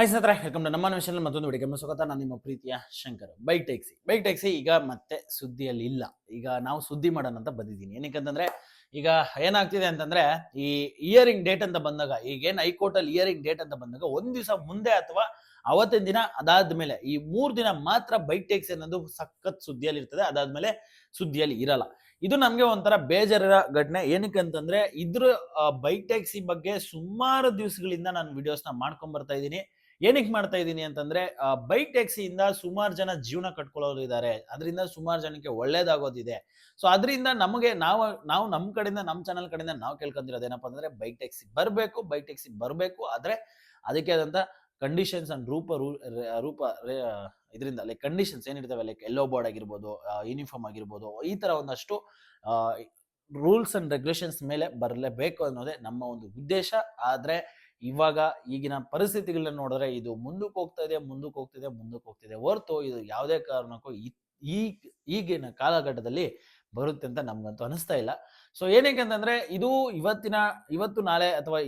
Hi ಸತ್ರ welcome to ನಮ್ಮ ನಿಮಿಷದಲ್ಲಿ ಮತ್ತೊಂದು ವಿಡಿಯೋ ಗಮನ ಸ್ವಾಗತ. ನಾನು ನಿಮ್ಮ ಪ್ರೀತಿಯ Shankar. Bike taxi bike taxi ಈಗ ಮತ್ತೆ ಸುದ್ದಿಯಲ್ಲಿ ಇಲ್ಲ. ಈಗ ನಾವು ಸುದ್ದಿ ಮಾಡೋಣ ಅಂತ ಬಂದಿದ್ದೀನಿ. ಏನಕ್ಕಂತಂದ್ರೆ ಈಗ ಏನಾಗ್ತಿದೆ ಅಂತಂದ್ರೆ, ಈ ಇಯರಿಂಗ್ ಡೇಟ್ ಅಂತ ಬಂದಾಗ, ಈಗೇನು ಹೈಕೋರ್ಟ್ ಅಲ್ಲಿ ಇಯರಿಂಗ್ ಡೇಟ್ ಅಂತ ಬಂದಾಗ, ಒಂದ್ ದಿವಸ ಮುಂದೆ ಅಥವಾ ಅವತ್ತಿನ ದಿನ, ಅದಾದ್ಮೇಲೆ ಈ ಮೂರು ದಿನ ಮಾತ್ರ ಬೈಕ್ ಟ್ಯಾಕ್ಸಿ ಅನ್ನೋದು ಸಖತ್ ಸುದ್ದಿಯಲ್ಲಿ ಇರ್ತದೆ. ಅದಾದ್ಮೇಲೆ ಸುದ್ದಿಯಲ್ಲಿ ಇರಲ್ಲ. ಇದು ನಮ್ಗೆ ಒಂಥರ ಬೇಜಾರ ಘಟನೆ. ಏನಕ್ಕೆ ಅಂತಂದ್ರೆ, ಇದ್ರ ಬೈಕ್ ಟ್ಯಾಕ್ಸಿ ಬಗ್ಗೆ ಸುಮಾರು ದಿವಸಗಳಿಂದ ನಾನು ವಿಡಿಯೋಸ್ನ ಮಾಡ್ಕೊಂಡ್ ಬರ್ತಾ ಇದ್ದೀನಿ. ಏನಕ್ಕೆ ಮಾಡ್ತಾ ಇದ್ದೀನಿ ಅಂತಂದ್ರೆ ಬೈಕ್ ಟ್ಯಾಕ್ಸಿಯಿಂದ ಸುಮಾರು ಜನ ಜೀವನ ಕಟ್ಕೊಳ್ಳೋರು ಇದ್ದಾರೆ ಅದರಿಂದ ಸುಮಾರು ಜನಕ್ಕೆ ಒಳ್ಳೇದಾಗೋದಿದೆ. ಸೊ, ಅದರಿಂದ ನಮಗೆ ನಾವು ನಾವು ನಮ್ಮ ಕಡೆಯಿಂದ ನಮ್ಮ ಚಾನಲ್ ಕಡೆಯಿಂದ ನಾವು ಕೇಳ್ಕೊಂತಿರೋದು ಏನಪ್ಪ ಅಂದ್ರೆ ಬೈಕ್ ಟ್ಯಾಕ್ಸಿ ಬರಬೇಕು ಬೈಕ್ ಟ್ಯಾಕ್ಸಿ ಬರಬೇಕು, ಆದರೆ ಅದಕ್ಕೆ ಆದಂತ ಕಂಡೀಷನ್ಸ್ ಅಂಡ್ ರೂಪ ರೂಪ ಇದರಿಂದ ಲೈಕ್ ಕಂಡೀಷನ್ಸ್ ಏನಿರ್ತವೆ ಲೈಕ್ ಎಲ್ಲೋ ಬೋರ್ಡ್ ಆಗಿರ್ಬೋದು ಯೂನಿಫಾರ್ಮ್ ಆಗಿರ್ಬೋದು, ಈ ತರ ಒಂದಷ್ಟು ರೂಲ್ಸ್ ಅಂಡ್ ರೆಗ್ಯುಲೇಷನ್ಸ್ ಮೇಲೆ ಬರಲೇಬೇಕು ಅನ್ನೋದೇ ನಮ್ಮ ಒಂದು ಉದ್ದೇಶ. ಆದ್ರೆ ಇವಾಗ ಈಗಿನ ಪರಿಸ್ಥಿತಿಗಳನ್ನ ನೋಡಿದ್ರೆ ಇದು ಮುಂದಕ್ಕೆ ಹೋಗ್ತಾ ಇದೆ, ಮುಂದಕ್ಕೆ ಹೋಗ್ತಿದೆ ಮುಂದಕ್ಕೆ ಹೋಗ್ತಿದೆ ಹೊರತು ಇದು ಯಾವುದೇ ಕಾರಣಕ್ಕೂ ಈ ಈಗಿನ ಕಾಲಘಟ್ಟದಲ್ಲಿ ಬರುತ್ತೆ ಅಂತ ನಮ್ಗಂತೂ ಅನಿಸ್ತಾ ಇಲ್ಲ. ಸೊ ಏನಕ್ಕೆ ಅಂತಂದ್ರೆ ಇದು ಇವತ್ತಿನ, ಇವತ್ತು ನಾಳೆ ಅಥವಾ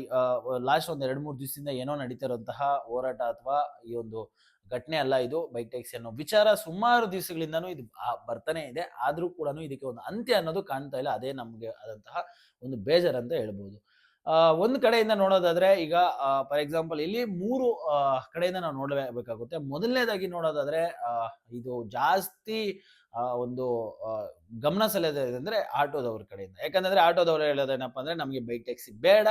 ಲಾಸ್ಟ್ ಒಂದ್ ಎರಡು ಮೂರು ದಿವಸದಿಂದ ಏನೋ ನಡೀತಿರುವಂತಹ ಹೋರಾಟ ಅಥವಾ ಈ ಒಂದು ಘಟನೆ ಅಲ್ಲ ಇದು ಬೈಕ್ ಟ್ಯಾಕ್ಸಿ ಅನ್ನೋ ವಿಚಾರ ಸುಮಾರು ದಿವಸಗಳಿಂದನೂ ಇದು ಬರ್ತಾನೆ ಇದೆ. ಆದ್ರೂ ಕೂಡ ಇದಕ್ಕೆ ಒಂದು ಅಂತ್ಯ ಅನ್ನೋದು ಕಾಣ್ತಾ ಇಲ್ಲ. ಅದೇ ನಮ್ಗೆ ಆದಂತಹ ಒಂದು ಬೇಜಾರ್ ಅಂತ ಹೇಳ್ಬೋದು. ಒಂದ್ ಕಡೆಯಿಂದ ನೋಡೋದಾದ್ರೆ ಈಗ ಫಾರ್ ಎಕ್ಸಾಂಪಲ್ ಇಲ್ಲಿ ಮೂರು ಕಡೆಯಿಂದ ನಾವು ನೋಡಬೇಕಾಗುತ್ತೆ. ಮೊದಲನೇದಾಗಿ ನೋಡೋದಾದ್ರೆ ಇದು ಜಾಸ್ತಿ ಒಂದು ಗಮನ ಸೆಳೆಯೋದು ಅಂದ್ರೆ ಆಟೋದವ್ರ ಕಡೆಯಿಂದ. ಯಾಕಂದ್ರೆ ಆಟೋದವ್ರು ಹೇಳೋದೇನಪ್ಪ ಅಂದ್ರೆ ನಮಗೆ ಬೈಕ್ ಟ್ಯಾಕ್ಸಿ ಬೇಡ.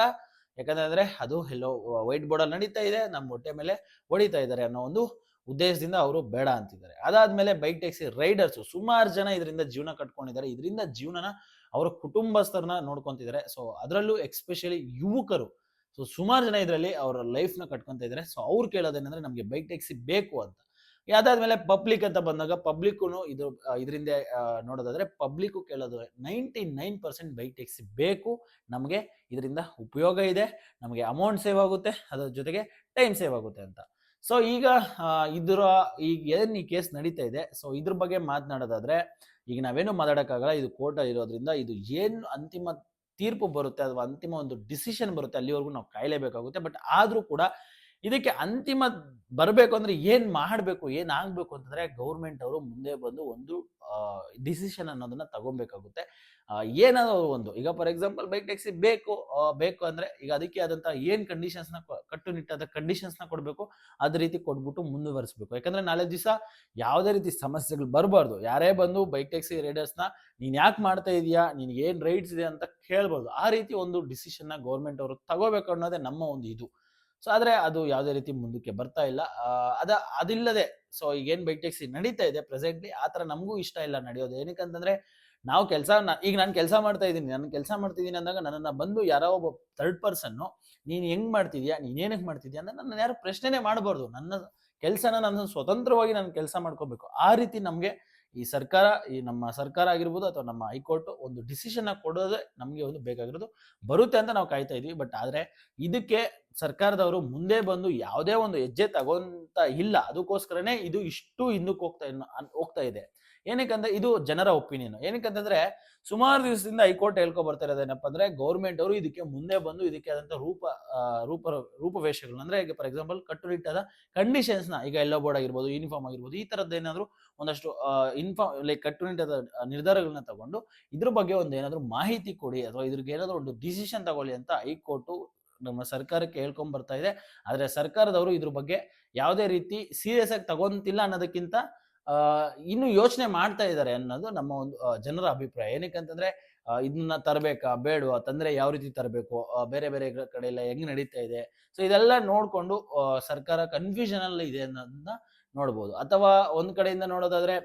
ಯಾಕಂದ್ರೆ ಅದು ಎಲ್ಲೋ ವೈಟ್ ಬೋರ್ಡ್ ಅಲ್ಲಿ ನಡೀತಾ ಇದೆ ನಮ್ಮ ಹೊಟ್ಟೆ ಮೇಲೆ ಹೊಡಿತಾ ಇದ್ದಾರೆ ಅನ್ನೋ ಒಂದು ಉದ್ದೇಶದಿಂದ ಅವರು ಬೇಡ ಅಂತಿದ್ದಾರೆ. ಅದಾದ್ಮೇಲೆ ಬೈಕ್ ಟ್ಯಾಕ್ಸಿ ರೈಡರ್ಸ್ ಸುಮಾರು ಜನ ಇದರಿಂದ ಜೀವನ ಕಟ್ಕೊಂಡಿದ್ದಾರೆ. ಇದರಿಂದ ಜೀವನನ ಅವರ ಕುಟುಂಬಸ್ಥರನ್ನ ನೋಡ್ಕೊಂತಿದ್ದಾರೆ ಸೊ ಅದರಲ್ಲೂ ಎಕ್ಸ್ಪೆಷಲಿ ಯುವಕರು. ಸೊ ಸುಮಾರು ಜನ ಇದರಲ್ಲಿ ಅವರ ಲೈಫ್ನ ಕಟ್ಕೊಂತ ಇದ್ದಾರೆ ಸೊ ಅವ್ರು ಕೇಳೋದೇನೆಂದ್ರೆ ನಮಗೆ ಬೈಕ್ ಟ್ಯಾಕ್ಸಿ ಬೇಕು ಅಂತ. ಅದಾದ್ಮೇಲೆ ಪಬ್ಲಿಕ್ ಅಂತ ಬಂದಾಗ ಪಬ್ಲಿಕ್ ಇದು ಇದರಿಂದ ನೋಡೋದಾದ್ರೆ ಪಬ್ಲಿಕ್ ಕೇಳೋದು ninety nine percent bike taxi ಬೇಕು. ನಮಗೆ ಇದರಿಂದ ಉಪಯೋಗ ಇದೆ. ನಮಗೆ ಅಮೌಂಟ್ ಸೇವ್ ಆಗುತ್ತೆ. ಅದರ ಜೊತೆಗೆ ಟೈಮ್ ಸೇವ್ ಆಗುತ್ತೆ ಅಂತ. ಸೊ ಈಗ ಇದರ ಈಗ ಏನು ಈ ಕೇಸ್ ನಡೀತಾ ಇದೆ. ಸೊ ಇದ್ರ ಬಗ್ಗೆ ಮಾತನಾಡೋದಾದ್ರೆ ಈಗ ನಾವೇನು ಮಾತಾಡೋಕ್ಕಾಗಲ್ಲ, ಇದು ಕೋರ್ಟ್ ಇರೋದ್ರಿಂದ ಇದು ಏನು ಅಂತಿಮ ತೀರ್ಪು ಬರುತ್ತೆ, ಅಥವಾ ಅಂತಿಮ ಒಂದು ಡಿಸಿಷನ್ ಬರುತ್ತೆ ಅಲ್ಲಿವರೆಗೂ ನಾವು ಕಾಯಲೇಬೇಕಾಗುತ್ತೆ. ಬಟ್ ಆದರೂ ಕೂಡ ಇದಕ್ಕೆ ಅಂತಿಮ ಬರಬೇಕು ಅಂದ್ರೆ ಏನು ಮಾಡಬೇಕು, ಏನು ಆಗಬೇಕು ಅಂತಂದ್ರೆ ಗೌರ್ಮೆಂಟ್ ಅವರು ಮುಂದೆ ಬಂದು ಒಂದು ಡಿಸಿಷನ್ ಅನ್ನೋದನ್ನ ತಗೊಬೇಕಾಗುತ್ತೆ. ಏನಾದರೂ ಒಂದು, ಈಗ ಫಾರ್ ಎಕ್ಸಾಂಪಲ್ ಬೈಕ್ ಟ್ಯಾಕ್ಸಿ ಬೇಕು ಬೇಕು ಅಂದ್ರೆ ಈಗ ಅದಕ್ಕೆ ಆದಂತ ಏನ್ ಕಂಡೀಷನ್ಸ್ನ ಕಟ್ಟುನಿಟ್ಟಾದ ಕಂಡೀಷನ್ಸ್ ಕೊಡಬೇಕು, ಅದೇ ರೀತಿ ಕೊಟ್ಬಿಟ್ಟು ಮುಂದುವರಿಸಬೇಕು. ಯಾಕಂದ್ರೆ ನಾಳೆ ದಿವಸ ಯಾವುದೇ ರೀತಿ ಸಮಸ್ಯೆಗಳು ಬರಬಾರ್ದು. ಯಾರೇ ಬಂದು ಬೈಕ್ ಟ್ಯಾಕ್ಸಿ ರೈಡರ್ಸ್ನ ನೀನ್ ಯಾಕೆ ಮಾಡ್ತಾ ಇದೀಯಾ? ನಿನ್ ಏನ್ ರೈಡ್ಸ್ ಇದೆ? ಅಂತ ಕೇಳ್ಬಾರ್ದು. ಆ ರೀತಿ ಒಂದು ಡಿಸಿಷನ್ನ ಗೌರ್ಮೆಂಟ್ ಅವರು ತಗೋಬೇಕು ಅನ್ನೋದೇ ನಮ್ಮ ಒಂದು ಇದು. ಸೊ ಆದ್ರೆ ಅದು ಯಾವುದೇ ರೀತಿ ಮುಂದಕ್ಕೆ ಬರ್ತಾ ಇಲ್ಲ. ಅದ, ಅದಿಲ್ಲದೆ ಸೊ ಈಗೇನು ಬೈಕ್ ಟ್ಯಾಕ್ಸಿ ನಡೀತಾ ಇದೆ ಪ್ರೆಸೆಂಟ್ಲಿ ಆ ಥರ ನಮಗೂ ಇಷ್ಟ ಇಲ್ಲ ನಡೆಯೋದು. ಏನಕ್ಕಂತಂದ್ರೆ ನಾವು ಕೆಲಸ ಈಗ ನಾನು ಕೆಲಸ ಮಾಡ್ತಾ ಇದ್ದೀನಿ. ನಾನು ಕೆಲಸ ಮಾಡ್ತಿದ್ದೀನಿ ಅಂದಾಗ ನನ್ನನ್ನು ಬಂದು ಯಾರೋ ಒಬ್ಬ ಥರ್ಡ್ ಪರ್ಸನ್ನು ನೀನು ಹೆಂಗ್ ಮಾಡ್ತಿದ್ಯಾ? ನೀನ್ ಏನಕ್ಕೆ ಮಾಡ್ತಿದ್ಯಾ? ಅಂತ ನನ್ನ ಯಾರು ಪ್ರಶ್ನೆನೇ ಮಾಡಬಾರ್ದು. ನನ್ನ ಕೆಲಸನ ನಾನು ಸ್ವತಂತ್ರವಾಗಿ ನಾನು ಕೆಲಸ ಮಾಡ್ಕೋಬೇಕು. ಆ ರೀತಿ ನಮಗೆ ಈ ಸರ್ಕಾರ, ಈ ನಮ್ಮ ಸರ್ಕಾರ ಆಗಿರ್ಬೋದು ಅಥವಾ ನಮ್ಮ ಹೈಕೋರ್ಟ್ ಒಂದು ಡಿಸಿಷನ್ ಕೊಡೋದೇ ನಮಗೆ ಒಂದು ಬೇಕಾಗಿರೋದು. ಬರುತ್ತೆ ಅಂತ ನಾವು ಕಾಯ್ತಾ ಇದೀವಿ. ಬಟ್ ಆದ್ರೆ ಇದಕ್ಕೆ ಸರ್ಕಾರದವರು ಮುಂದೆ ಬಂದು ಯಾವುದೇ ಒಂದು ಹೆಜ್ಜೆ ತಗೊಂತ ಇಲ್ಲ. ಅದಕ್ಕೋಸ್ಕರನೇ ಇದು ಇಷ್ಟು ಹಿಂದಕ್ಕೆ ಹೋಗ್ತಾ ಹೋಗ್ತಾ ಇದೆ. ಏನಕ್ಕಂದ್ರೆ ಇದು ಜನರ ಒಪಿನಿಯನ್. ಏನಕ್ಕಂತಂದ್ರೆ ಸುಮಾರು ದಿವಸದಿಂದ ಹೈಕೋರ್ಟ್ ಹೇಳ್ಕೊ ಬರ್ತಾ ಇರೋದೇನಪ್ಪ ಅಂದ್ರೆ ಗೌರ್ಮೆಂಟ್ ಅವರು ಇದಕ್ಕೆ ಮುಂದೆ ಬಂದು ಇದಕ್ಕೆ ಆದಂತ ರೂಪ ರೂಪ, ರೂಪವೇಷಗಳನ್ನ ಅಂದ್ರೆ ಈಗ ಫಾರ್ ಎಕ್ಸಾಂಪಲ್ ಕಟ್ಟುನಿಟ್ಟಾದ ಕಂಡೀಷನ್ಸ್ನ ಈಗ ಎಲ್ಲೋ ಬೋರ್ಡ್ ಆಗಿರ್ಬೋದು ಯೂನಿಫಾರ್ಮ್ ಆಗಿರ್ಬೋದು, ಈ ತರದ್ದು ಏನಾದ್ರು ಒಂದಷ್ಟು ಇನ್ಫಾರ್ಮ್ ಲೈಕ್ ಕಟ್ಟುನಿಟ್ಟಾದ ನಿರ್ಧಾರಗಳನ್ನ ತಗೊಂಡು ಇದ್ರ ಬಗ್ಗೆ ಒಂದು ಏನಾದ್ರು ಮಾಹಿತಿ ಕೊಡಿ ಅಥವಾ ಇದ್ರಿಗೆ ಏನಾದ್ರು ಒಂದು ಡಿಸಿಷನ್ ತಗೊಳ್ಳಿ ಅಂತ ಹೈಕೋರ್ಟ್ ನಮ್ಮ ಸರ್ಕಾರಕ್ಕೆ ಹೇಳ್ಕೊಂಡ್ ಬರ್ತಾ ಇದೆ. ಆದ್ರೆ ಸರ್ಕಾರದವರು ಇದ್ರ ಬಗ್ಗೆ ಯಾವುದೇ ರೀತಿ ಸೀರಿಯಸ್ ಆಗಿ ತಗೊಂತಿಲ್ಲ ಅನ್ನೋದಕ್ಕಿಂತ ಇನ್ನು ಯೋಚನೆ ಮಾಡ್ತಾ ಇದ್ದಾರೆ ಅನ್ನೋದು ನಮ್ಮ ಒಂದು ಜನರ ಅಭಿಪ್ರಾಯ. ಏನಕ್ಕಂತಂದ್ರೆ ಅಂತಂದ್ರೆ ಇದನ್ನ ತರಬೇಕಾ? ಬೇಡವಾ? ತಂದ್ರೆ ಯಾವ ರೀತಿ ತರಬೇಕು? ಬೇರೆ ಬೇರೆ ಕಡೆ ಎಲ್ಲ ಹೆಂಗ್ ನಡೀತಾ ಇದೆ? ಸೊ ಇದೆಲ್ಲ ನೋಡ್ಕೊಂಡು ಸರ್ಕಾರ ಕನ್ಫ್ಯೂಷನ್ ಅಲ್ಲಿ ಇದೆ ಅನ್ನೋದನ್ನ ನೋಡ್ಬೋದು. ಅಥವಾ ಒಂದ್ ಕಡೆಯಿಂದ ನೋಡೋದಾದ್ರೆ,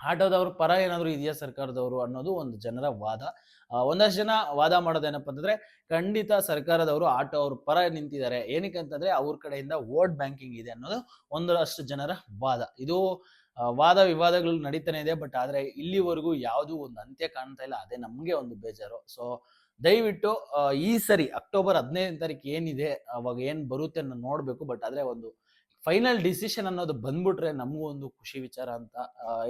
ಆಟೋದವ್ರ ಪರ ಏನಾದ್ರು ಇದೆಯಾ ಸರ್ಕಾರದವರು ಅನ್ನೋದು ಒಂದು ಜನರ ವಾದ. ಒಂದಷ್ಟು ಜನ ವಾದ ಮಾಡೋದೇನಪ್ಪ ಅಂತಂದ್ರೆ, ಖಂಡಿತ ಸರ್ಕಾರದವರು ಆಟೋ ಅವ್ರ ಪರ ನಿಂತಿದ್ದಾರೆ. ಏನಕ್ಕೆ ಅಂತಂದ್ರೆ, ಅವ್ರ ಕಡೆಯಿಂದ ವೋಟ್ ಬ್ಯಾಂಕಿಂಗ್ ಇದೆ ಅನ್ನೋದು ಒಂದಷ್ಟು ಜನರ ವಾದ. ಇದು ವಾದ ವಿವಾದಗಳು ನಡೀತಾನೆ ಇದೆ ಬಟ್ ಆದ್ರೆ ಇಲ್ಲಿವರೆಗೂ ಯಾವುದು ಒಂದು ಅಂತ್ಯ ಕಾಣ್ತಾ ಇಲ್ಲ. ಅದೇ ನಮಗೆ ಒಂದು ಬೇಜಾರು. ಸೊ ದಯವಿಟ್ಟು ಈ ಸರಿ ಅಕ್ಟೋಬರ್ ಹದಿನೈದನೇ ತಾರೀಕು ಏನಿದೆ, ಅವಾಗ ಏನು ಬರುತ್ತೆ ಅನ್ನೋ ನೋಡಬೇಕು ಬಟ್ ಆದ್ರೆ ಒಂದು ಫೈನಲ್ ಡಿಸಿಷನ್ ಅನ್ನೋದು ಬಂದ್ಬಿಟ್ರೆ ನಮಗೂ ಒಂದು ಖುಷಿ ವಿಚಾರ ಅಂತ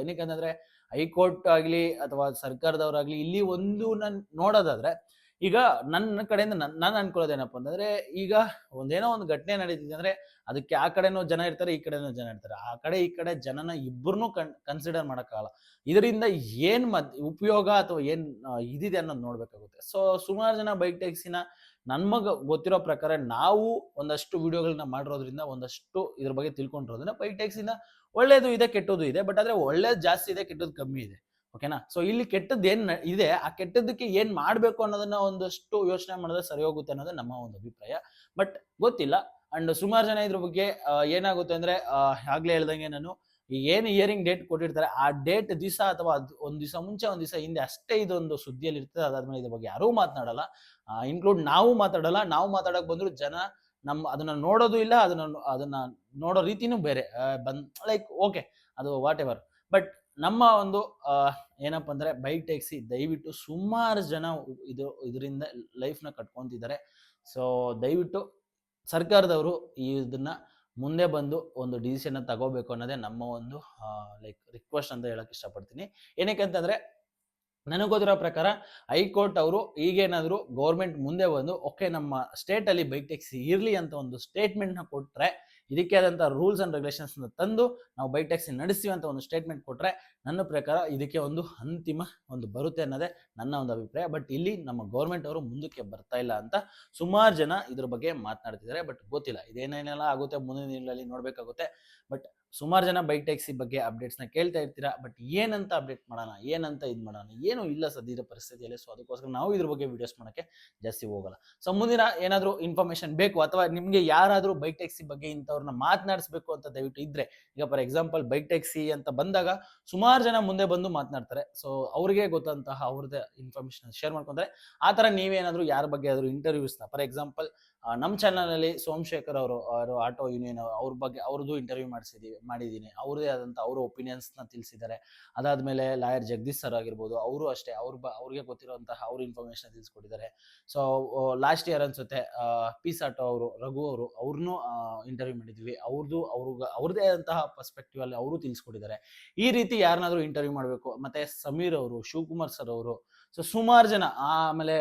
ಏನಕ್ಕೆ ಹೈಕೋರ್ಟ್ ಆಗಲಿ ಅಥವಾ ಸರ್ಕಾರದವರಾಗ್ಲಿ ಇಲ್ಲಿ ಒಂದು ನನ್ ನೋಡೋದಾದ್ರೆ ಈಗ ನನ್ನ ಕಡೆಯಿಂದ ನನ್ನ ನಾನು ಅನ್ಕೊಳ್ಳೋದೇನಪ್ಪ ಅಂತಂದ್ರೆ, ಈಗ ಒಂದೇನೋ ಒಂದು ಘಟನೆ ನಡೀತಿದೆ ಅಂದ್ರೆ, ಅದಕ್ಕೆ ಆ ಕಡೆನೂ ಜನ ಇರ್ತಾರೆ, ಈ ಕಡೆನೂ ಜನ ಇರ್ತಾರೆ. ಆ ಕಡೆ, ಈ ಕಡೆ ಜನನ ಇಬ್ಬರನ್ನೂ ಕನ್ ಕನ್ಸಿಡರ್ ಮಾಡೋಕ್ಕಾಗಲ್ಲ. ಇದರಿಂದ ಏನ್ ಮದ್, ಉಪಯೋಗ ಅಥವಾ ಏನ್ ಇದಿದೆ ಅನ್ನೋದು ನೋಡ್ಬೇಕಾಗುತ್ತೆ. ಸೊ ಸುಮಾರು ಜನ ಬೈಕ್ ಟ್ಯಾಕ್ಸಿನ ನನ್ಮಗ ಗೊತ್ತಿರೋ ಪ್ರಕಾರ ನಾವು ಒಂದಷ್ಟು ವಿಡಿಯೋಗಳನ್ನ ಮಾಡಿರೋದ್ರಿಂದ, ಒಂದಷ್ಟು ಇದ್ರ ಬಗ್ಗೆ ತಿಳ್ಕೊಂಡಿರೋದ್ರಿಂದ ಬೈಕ್ ಟ್ಯಾಕ್ಸಿನ ಒಳ್ಳೇದು ಇದೆ, ಕೆಟ್ಟದ್ದು ಇದೆ ಬಟ್ ಆದ್ರೆ ಒಳ್ಳೇದು ಜಾಸ್ತಿ ಇದೆ, ಕೆಟ್ಟದ್ದು ಕಮ್ಮಿ ಇದೆ. ಓಕೆನಾ ಸೊ ಇಲ್ಲಿ ಕೆಟ್ಟದ್ದು ಏನ್ ಇದೆ, ಆ ಕೆಟ್ಟದಕ್ಕೆ ಏನ್ ಮಾಡ್ಬೇಕು ಅನ್ನೋದನ್ನ ಒಂದಷ್ಟು ಯೋಚನೆ ಮಾಡಿದ್ರೆ ಸರಿ ಹೋಗುತ್ತೆ ಅನ್ನೋದು ನಮ್ಮ ಒಂದು ಅಭಿಪ್ರಾಯ. ಬಟ್ ಗೊತ್ತಿಲ್ಲ. ಅಂಡ್ ಸುಮಾರು ಜನ ಇದ್ರ ಬಗ್ಗೆ ಏನಾಗುತ್ತೆ ಅಂದ್ರೆ ಆಗ್ಲೇ ಹೇಳ್ದಂಗೆ ನಾನು ಏನು ಇಯರಿಂಗ್ ಡೇಟ್ ಕೊಟ್ಟಿರ್ತಾರೆ, ಆ ಡೇಟ್ ದಿವಸ ಅಥವಾ ಒಂದು ದಿವಸ ಮುಂಚೆ, ಒಂದು ದಿವಸ ಹಿಂದೆ ಅಷ್ಟೇ ಇದೊಂದು ಸುದ್ದಿಯಲ್ಲಿ ಇರ್ತದೆ. ಅದಾದ್ಮೇಲೆ ಇದ್ರ ಬಗ್ಗೆ ಯಾರೂ ಮಾತನಾಡಲ್ಲ. ಇನ್ಕ್ಲೂಡ್ ನಾವು ಮಾತಾಡಲ್ಲ. ನಾವು ಮಾತಾಡಕ್ ಬಂದ್ರು ಜನ ನಮ್ಮ ಅದನ್ನ ನೋಡೋದು ಇಲ್ಲ, ಅದನ್ನ ಅದನ್ನ ನೋಡೋ ರೀತಿನೂ ಬೇರೆ. ಬಂದ್ ಲೈಕ್ ಓಕೆ ಅದು ವಾಟ್ ಎವರ್ ಬಟ್ ನಮ್ಮ ಒಂದು ಏನಪ್ಪ ಅಂದರೆ ಬೈಕ್ ಟ್ಯಾಕ್ಸಿ ದಯವಿಟ್ಟು ಸುಮಾರು ಜನ ಇದು, ಇದರಿಂದ ಲೈಫ್ನ ಕಟ್ಕೊತಿದ್ದಾರೆ. ಸೊ, ದಯವಿಟ್ಟು ಸರ್ಕಾರದವರು ಇದನ್ನ ಮುಂದೆ ಬಂದು ಒಂದು ಡಿಸಿಷನ್ ತಗೋಬೇಕು ಅನ್ನೋದೇ ನಮ್ಮ ಒಂದು ಲೈಕ್ ರಿಕ್ವೆಸ್ಟ್ ಅಂತ ಹೇಳಕ್ ಇಷ್ಟಪಡ್ತೀನಿ. ಏನಕ್ಕೆ ಅಂತಂದ್ರೆ ನನಗೋದಿರೋ ಪ್ರಕಾರ ಹೈಕೋರ್ಟ್ ಅವರು ಈಗೇನಾದರೂ ಗೌರ್ಮೆಂಟ್ ಮುಂದೆ ಬಂದು, ಓಕೆ, ನಮ್ಮ ಸ್ಟೇಟಲ್ಲಿ ಬೈಕ್ ಟ್ಯಾಕ್ಸಿ ಇರಲಿ ಅಂತ ಒಂದು ಸ್ಟೇಟ್ಮೆಂಟ್ನ ಕೊಟ್ಟರೆ ಇದಕ್ಕೆ ಆದಂಥ ರೂಲ್ಸ್ ಆ್ಯಂಡ್ ರೆಗ್ಯುಲೇಷನ್ಸ್ನ ತಂದು ನಾವು ಬೈಕ್ ಟ್ಯಾಕ್ಸಿ ನಡೆಸ್ತೀವಿ ಅಂತ ಒಂದು ಸ್ಟೇಟ್ಮೆಂಟ್ ಕೊಟ್ಟರೆ ನನ್ನ ಪ್ರಕಾರ ಇದಕ್ಕೆ ಒಂದು ಅಂತಿಮ ಒಂದು ಬರುತ್ತೆ ಅನ್ನೋದೇ ನನ್ನ ಒಂದು ಅಭಿಪ್ರಾಯ. ಬಟ್ ಇಲ್ಲಿ ನಮ್ಮ ಗೌರ್ಮೆಂಟ್ ಅವರು ಮುಂದಕ್ಕೆ ಬರ್ತಾ ಇಲ್ಲ ಅಂತ ಸುಮಾರು ಜನ ಇದ್ರ ಬಗ್ಗೆ ಮಾತನಾಡ್ತಿದ್ದಾರೆ. ಬಟ್ ಗೊತ್ತಿಲ್ಲ, ಇದೇನೇನೆಲ್ಲ ಆಗುತ್ತೆ, ಮುಂದಿನ ದಿನಗಳಲ್ಲಿ ನೋಡಬೇಕಾಗುತ್ತೆ. ಬಟ್ ಸುಮಾರು ಜನ ಬೈಕ್ ಟ್ಯಾಕ್ಸಿ ಬಗ್ಗೆ ಅಪ್ಡೇಟ್ಸ್ನ ಕೇಳ್ತಾ ಇರ್ತೀರಾ? ಬಟ್ ಏನಂತ ಅಪ್ಡೇಟ್ ಮಾಡೋಣ, ಏನಂತ ಇದು ಮಾಡೋಣ? ಏನೂ ಇಲ್ಲ ಸದ್ಯದ ಪರಿಸ್ಥಿತಿಯಲ್ಲಿ. ಸೊ ಅದಕ್ಕೋಸ್ಕರ ನಾವು ಇದ್ರ ಬಗ್ಗೆ ವಿಡಿಯೋಸ್ ಮಾಡೋಕ್ಕೆ ಜಾಸ್ತಿ ಹೋಗಲ್ಲ. ಸೊ ಮುಂದಿನ ಏನಾದರೂ ಇನ್ಫಾರ್ಮೇಷನ್ ಬೇಕು ಅಥವಾ ನಿಮಗೆ ಯಾರಾದರೂ ಬೈಕ್ ಟ್ಯಾಕ್ಸಿ ಬಗ್ಗೆ ಇಂಥವ್ರನ್ನ ಮಾತನಾಡಿಸ್ಬೇಕು ಅಂತ ದಯವಿಟ್ಟು ಇದ್ರೆ, ಈಗ ಫಾರ್ ಎಕ್ಸಾಂಪಲ್ ಬೈಕ್ ಟ್ಯಾಕ್ಸಿ ಅಂತ ಬಂದಾಗ ಸುಮಾರು ಜನ ಮುಂದೆ ಬಂದು ಮಾತನಾಡ್ತಾರೆ. ಸೊ ಅವ್ರಿಗೆ ಗೊತ್ತಂತಹ ಅವ್ರದ್ದೇ ಇನ್ಫಾರ್ಮೇಶನ್ ಶೇರ್ ಮಾಡ್ಕೊಂತಾರೆ ಆ ಥರ ನೀವೇನಾದರೂ ಯಾರ ಬಗ್ಗೆ ಆದ್ರೂ ಇಂಟರ್ವ್ಯೂಸ್ನ ಫಾರ್ ಎಕ್ಸಾಂಪಲ್ ನಮ್ಮ ಚಾನಲಲ್ಲಿ ಸೋಮಶೇಖರ್ ಅವರು ಅವರು ಆಟೋ ಯೂನಿಯನ್ ಅವ್ರ ಬಗ್ಗೆ ಅವ್ರದ್ದು ಇಂಟರ್ವ್ಯೂ ಮಾಡಿಸಿದ್ದೀವಿ ಮಾಡಿದ್ದೀನಿ ಅವ್ರದೇ ಆದಂಥ ಅವರ ಒಪಿನಿಯನ್ಸ್ನ ತಿಳಿಸಿದ್ದಾರೆ. ಅದಾದಮೇಲೆ ಲಾಯರ್ ಜಗದೀಶ್ ಸರ್ ಆಗಿರ್ಬೋದು, ಅವರು ಅಷ್ಟೇ. ಅವ್ರ ಬ, ಅವ್ರಿಗೆ ಗೊತ್ತಿರುವಂತಹ ಅವ್ರ ಇನ್ಫಾರ್ಮೇಷನ್ ತಿಳಿಸ್ಕೊಟ್ಟಿದ್ದಾರೆ. ಸೊ ಲಾಸ್ಟ್ ಇಯರ್ ಅನ್ಸುತ್ತೆ ಪೀಸ್ ಆಟೋ ಅವರು, ರಘು ಅವರು ಅವ್ರನ್ನೂ ಇಂಟರ್ವ್ಯೂ ಮಾಡಿದ್ವಿ. ಅವ್ರದ್ದು ಅವ್ರಿಗೆ, ಅವ್ರದೇ ಆದಂತಹ ಪರ್ಸ್ಪೆಕ್ಟಿವ್ ಅಲ್ಲಿ ಅವರು ತಿಳಿಸ್ಕೊಟ್ಟಿದ್ದಾರೆ. ಈ ರೀತಿ ಯಾರನ್ನಾದ್ರೂ ಇಂಟರ್ವ್ಯೂ ಮಾಡಬೇಕು, ಮತ್ತೆ ಸಮೀರ್ ಅವರು, ಶಿವಕುಮಾರ್ ಸರ್ ಅವರು ಸೊ ಸುಮಾರು ಜನ, ಆಮೇಲೆ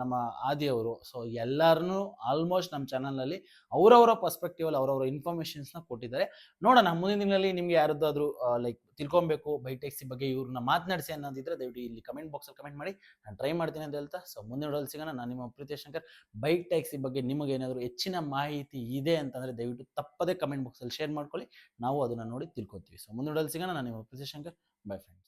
ನಮ್ಮ ಆದಿ ಅವರು ಸೊ ಎಲ್ಲರೂ ಆಲ್ಮೋಸ್ಟ್ ನಮ್ಮ ಚಾನಲ್ನಲ್ಲಿ ಅವರವರ ಪರ್ಸ್ಪೆಕ್ಟಿವ್ ಅಲ್ಲಿ ಅವರವರ ಇನ್ಫಾರ್ಮೇಶನ್ಸ್ನ ಕೊಟ್ಟಿದ್ದಾರೆ. ನೋಡೋಣ, ಮುಂದಿನ ದಿನಗಳಲ್ಲಿ ನಿಮಗೆ ಯಾರದ್ದಾದ್ರೂ ಲೈಕ್ ತಿಳ್ಕೊಬೇಕು ಬೈಕ್ ಟ್ಯಾಕ್ಸಿ ಬಗ್ಗೆ ಇವ್ರನ್ನ ಮಾತನಾಡಿಸಿ ಅನ್ನೋದಿದ್ರೆ ದಯವಿಟ್ಟು ಇಲ್ಲಿ ಕಮೆಂಟ್ ಬಾಕ್ಸಲ್ಲಿ ಕಮೆಂಟ್ ಮಾಡಿ. ನಾನು ಟ್ರೈ ಮಾಡ್ತೀನಿ ಅಂತ ಹೇಳ್ತಾ ಸೊ ಮುಂದಿನ ನೋಡಲ್ ಸಿಗೋಣ. ನಾನು ನಿಮ್ಮ ಪ್ರೀತಿ ಶಂಕರ್ ಬೈಕ್ ಟ್ಯಾಕ್ಸಿ ಬಗ್ಗೆ ನಿಮಗೆ ಏನಾದರೂ ಹೆಚ್ಚಿನ ಮಾಹಿತಿ ಇದೆ ಅಂತಂದರೆ ದಯವಿಟ್ಟು ತಪ್ಪದೇ ಕಮೆಂಟ್ ಬಾಕ್ಸಲ್ಲಿ ಶೇರ್ ಮಾಡ್ಕೊಳ್ಳಿ. ನಾವು ಅದನ್ನು ನೋಡಿ ತಿಳ್ಕೊತೀವಿ. ಸೊ ಮುಂದಿನ ನೋಡಲ್ ಸಿಗೋಣ. ನಾನು ನಿಮ್ಮ ಪ್ರೀತಿ ಶಂಕರ್ ಬೈ ಫ್ರೆಂಡ್